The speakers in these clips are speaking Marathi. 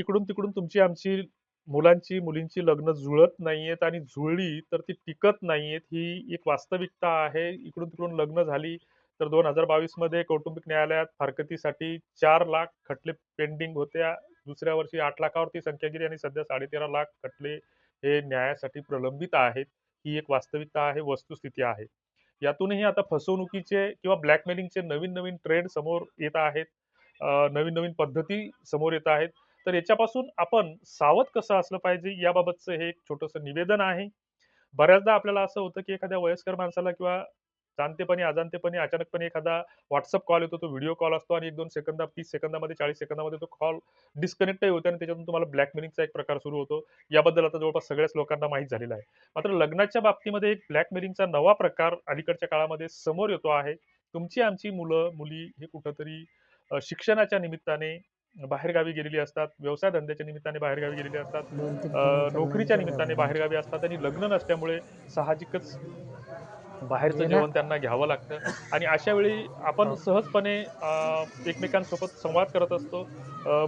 इकडून तिकडून तुमची आमची मुलांची मुलींची लग्न जुळत नाहीयेत आणि जुळली तर ती टिकत नाहीयेत ही एक वास्तविकता आहे. इकडून तिकडून लग्न झाली तर दोन हजार बावीसमध्ये कौटुंबिक न्यायालयात फारकतीसाठी चार लाख खटले पेंडिंग होत्या. दुसऱ्या वर्षी आठ लाखावरती संख्या गेली आणि सध्या साडेतेरा लाख खटले हे न्यायासाठी प्रलंबित आहेत. ही एक वास्तविकता आहे वस्तुस्थिती आहे. यातूनही आता फसवणुकीचे किंवा ब्लॅकमेलिंगचे नवीन नवीन ट्रेंड समोर येत आहेत. नवीन नवीन पद्धती समोर येत आहेत. तर याच्यापासून आपण सावध कसं असलं पाहिजे याबाबतचं हे एक छोटंसं निवेदन आहे. बऱ्याचदा आपल्याला असं होतं की एखाद्या वयस्कर माणसाला किंवा जाणतेपणी अजाणतेपणी अचानकपणे एखादा व्हॉट्सअप कॉल येतो तो व्हिडिओ कॉल असतो आणि एक दोन सेकंदा तीस सेकंदामध्ये चाळीस सेकंदामध्ये तो कॉल डिस्कनेक्टही होतो आणि त्याच्यातून तुम्हाला ब्लॅकमेलिंगचा एक प्रकार सुरू होतो. याबद्दल आता जवळपास सगळ्याच लोकांना माहीत झालेला आहे. मात्र लग्नाच्या बाबतीमध्ये एक ब्लॅकमेलिंगचा नवा प्रकार अलीकडच्या काळामध्ये समोर येतो आहे. तुमची आमची मुलं मुली हे कुठंतरी शिक्षणाच्या निमित्ताने बाहेरगावी गेलेली असतात व्यवसाय धंद्याच्या निमित्ताने बाहेरगावी गेलेली असतात अ, नोकरीच्या निमित्ताने बाहेरगावी असतात आणि लग्न नसल्यामुळे साहजिकच बाहेरचं जेवण त्यांना घ्यावं लागतं. आणि अशा वेळी आपण सहजपणे अ, एकमेकांसोबत संवाद करत असतो.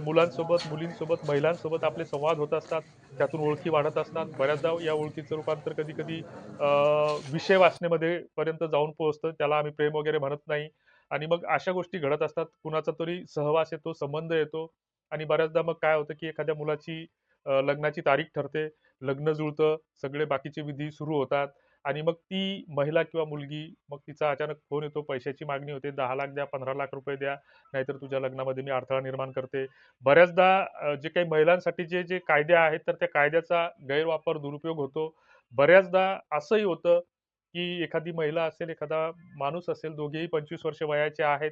मुलांसोबत मुलींसोबत महिलांसोबत आपले संवाद होत असतात. त्यातून ओळखी वाढत असतात. बऱ्याचदा या ओळखीचं रूपांतर कधी कधी विषय वाचण्यामध्ये पर्यंत जाऊन पोहोचतं. त्याला आम्ही प्रेम वगैरे म्हणत नाही. आणि मग अशा गोष्टी घडत असतात. कुणाचा तरी सहवास येतो संबंध येतो आणि बऱ्याचदा मग काय होतं की एखाद्या मुलाची लग्नाची तारीख ठरते. लग्न जुळतं सगळे बाकीचे विधी सुरू होतात आणि मग ती महिला किंवा मुलगी मग तिचा अचानक फोन येतो पैशाची मागणी होते दहा लाख द्या पंधरा लाख रुपये द्या नाहीतर तुझ्या लग्नामध्ये मी अडथळा निर्माण करते. बऱ्याचदा जे काही महिलांसाठी जे जे कायदे आहेत तर त्या कायद्याचा गैरवापर दुरुपयोग होतो. बऱ्याचदा असंही होतं की एखादी महिला असेल एखादा माणूस असेल दोघेही पंचवीस वर्ष वयाचे आहेत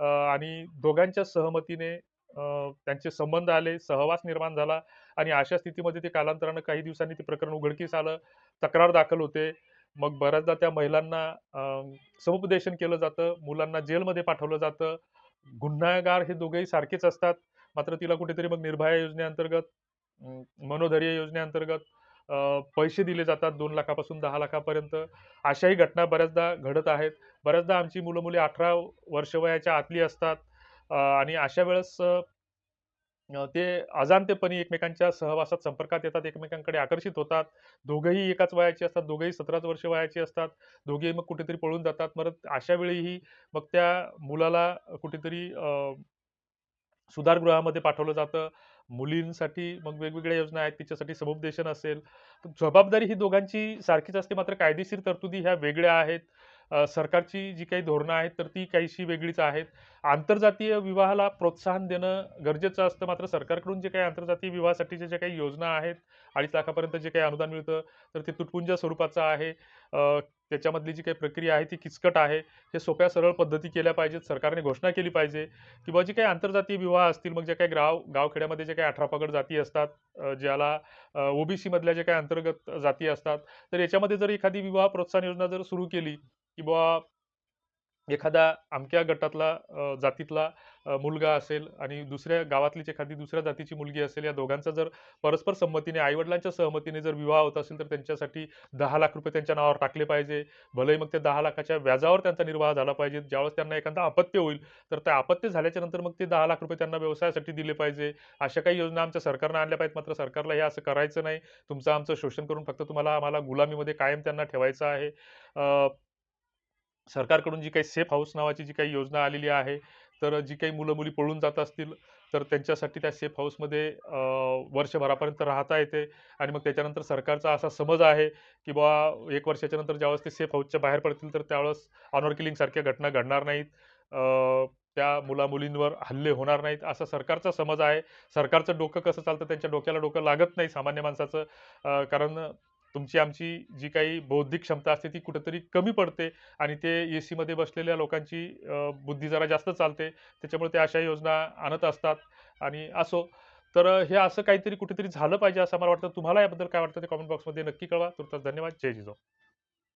आणि दोघांच्या सहमतीने त्यांचे संबंध आले सहवास निर्माण झाला आणि अशा स्थितीमध्ये ते कालांतरानं काही दिवसांनी ते प्रकरण उघडकीस आलं तक्रार दाखल होते. मग बऱ्याचदा त्या महिलांना समुपदेशन केलं जातं मुलांना जेलमध्ये पाठवलं जातं. गुन्हेगार हे दोघेही सारखेच असतात मात्र तिला कुठेतरी मग निर्भया योजनेअंतर्गत मनोधैर्य योजनेअंतर्गत पैसे दिले जातात दोन लाखापासून दहा लाखापर्यंत. अशाही घटना बऱ्याचदा घडत आहेत. बऱ्याचदा आमची मुलं मुली अठरा वर्ष वयाच्या आतली असतात. आणि अशा वेळेस ते अजाणतेपणी एकमेकांच्या सहवासात संपर्कात येतात एकमेकांकडे आकर्षित होतात. दोघंही एकाच वयाचे असतात दोघंही सतराच वर्ष वयाचे असतात. दोघेही मग कुठेतरी पळून जातात. मग अशा वेळीही मग त्या मुलाला कुठेतरी सुधारगृहामध्ये पाठवलं जातं. मुलींसाठी मग वेगवेगळ्या योजना आहेत तिच्यासाठी समुपदेशन असेल. तर जबाबदारी ही दोघांची सारखीच असते मात्र कायदेशीर तरतुदी ह्या वेगळ्या आहेत. सरकारची जी काही धोरणं आहेत तर ती काहीशी वेगळीच आहेत. आंतरजातीय विवाहाला प्रोत्साहन देणं गरजेचं असतं. मात्र सरकारकडून जे काही आंतरजातीय विवाहासाठीच्या ज्या काही योजना आहेत अडीच लाखापर्यंत जे काही अनुदान मिळतं तर ते तुटपुंज स्वरूपाचं आहे. त्याच्यामधली जी काही प्रक्रिया आहे ती किचकट आहे. हे सोप्या सरळ पद्धती केल्या पाहिजेत. सरकारने घोषणा केली पाहिजे. किंवा जी काही आंतरजातीय विवाह असतील मग जे काही गाव गावखेड्यामध्ये जे काही अठरा पगड जाती असतात ज्याला ओबीसीमधल्या जे काही अंतर्गत जाती असतात तर याच्यामध्ये जर एखादी विवाह प्रोत्साहन योजना जर सुरू केली की बुवा एखादा अमक्या गटातला जातीतला मुलगा असेल आणि दुसऱ्या गावातलीच एखादी दुसऱ्या जातीची मुलगी असेल या दोघांचा जर परस्पर संमतीने आईवडिलांच्या सहमतीने जर विवाह होत असेल तर त्यांच्यासाठी दहा लाख रुपये त्यांच्या नावावर टाकले पाहिजे. भलेही मग त्या दहा लाखाच्या व्याजावर त्यांचा निर्वाह झाला पाहिजे. ज्यावेळेस त्यांना एखादा अपत्य होईल तर त्या अपत्य झाल्याच्यानंतर मग ते दहा लाख रुपये त्यांना व्यवसायासाठी दिले पाहिजे. अशा काही योजना आमच्या सरकारनं आणल्या पाहिजेत. मात्र सरकारला हे असं करायचं नाही. तुमचं आमचं शोषण करून फक्त तुम्हाला आम्हाला गुलामीमध्ये कायम त्यांना ठेवायचं आहे. सरकारकडून जी काही सेफ हाऊस नावाची जी काही योजना आलेली आहे तर जी काही मुलं मुली पळून जात असतील तर त्यांच्यासाठी त्या सेफ हाऊसमध्ये वर्षभरापर्यंत राहता येते. आणि मग त्याच्यानंतर सरकारचा असा समज आहे की बुवा एक वर्षाच्या नंतर ज्यावेळेस ते सेफ हाऊसच्या बाहेर पडतील तर त्यावेळेस ऑनर किलिंगसारख्या घटना घडणार नाहीत. त्या मुला मुलींवर हल्ले होणार नाहीत असा सरकारचा समज आहे. सरकारचं डोकं कसं चालतं त्यांच्या डोक्याला डोकं लागत नाही सामान्य माणसाचं. कारण तुमची आमची जी काही बौद्धिक क्षमता असते ती कुठेतरी कमी पडते आणि ते ए सीमध्ये बसलेल्या लोकांची बुद्धी जरा जास्त चालते. त्याच्यामुळे ते अशा योजना आणत असतात आणि असो. तर हे असं काहीतरी कुठेतरी झालं पाहिजे असं मला वाटतं. तुम्हाला याबद्दल काय वाटतं ते कॉमेंट बॉक्समध्ये नक्की कळवा. तुर्तास धन्यवाद. जय जिजाऊ